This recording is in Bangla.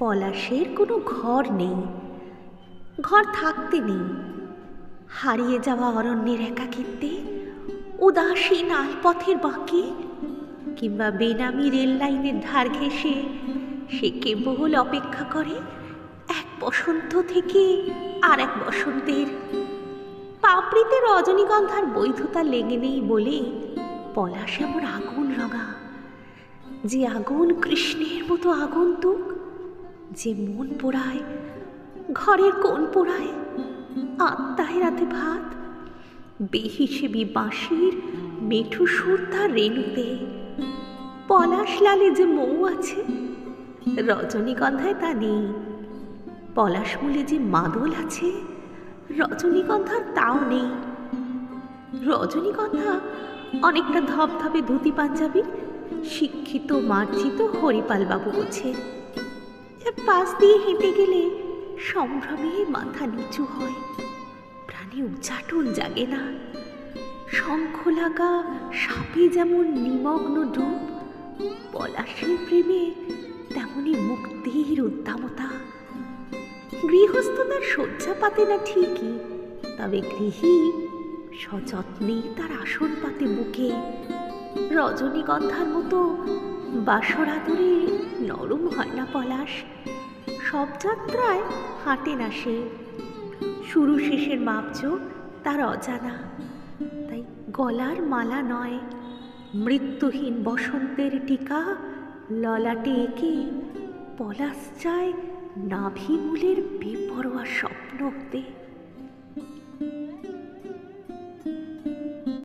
পলাশের কোনো ঘর নেই। ঘর থাকতে নেই। হারিয়ে যাওয়া অরণ্যের একাকিত্বে উদাসীন আলপথের বাঁকে, কিংবা বেনামি রেল লাইনের ধার ঘেঁষে, সে কেবল অপেক্ষা করে এক বসন্ত থেকে আর এক বসন্তের। পাপড়িতে রজনীগন্ধার বৈধতা লেগে নেই বলে পলাশ এমন আগুন রঙা, যে আগুন কৃষ্ণের মতো আগন্তুক যে মন পোড়ায়, ঘরের কোন পোড়ায়, আত্মায় রাতে ভাত, বেহিসেবি বাঁশির মেঠু সুর তার রেণুতে, পলাশ লালে যে মৌ আছে, রজনীগন্ধায় তা নেই। পলাশ মূলে যে মাদল আছে, রজনীগন্ধার তাও নেই। রজনীগন্ধা অনেকটা ধপধপে ধুতি পাঞ্জাবি, শিক্ষিত মার্জিত হরিপাল বাবু যার পাশ দিয়ে হেঁটে গেলে সম্ভ্রমে মাথা নিচু হয়। প্রাণে উচাটন জাগে না। শঙ্খ লাগা সাপে যেমন নিমগ্ন ডুব, পলাশের প্রেমে তেমনি মুক্তির উদ্দামতা। গৃহস্থ তার শয্যা পাতে না ঠিকই, তবে গৃহী সযত্নে তার আসন পাতে বুকে। রজনীগন্ধার মতো বাসরাদরে নরম হয় না পলাশ। সব যাত্রায় হাঁটে না সে। শুরু শেষের মাপজোক তার অজানা। তাই গলার মালা নয়, মৃত্যুহীন বসন্তের টিকা ললাটে এঁকে পলাশ চায় নাভিমূলের বেপরোয়া স্বপ্ন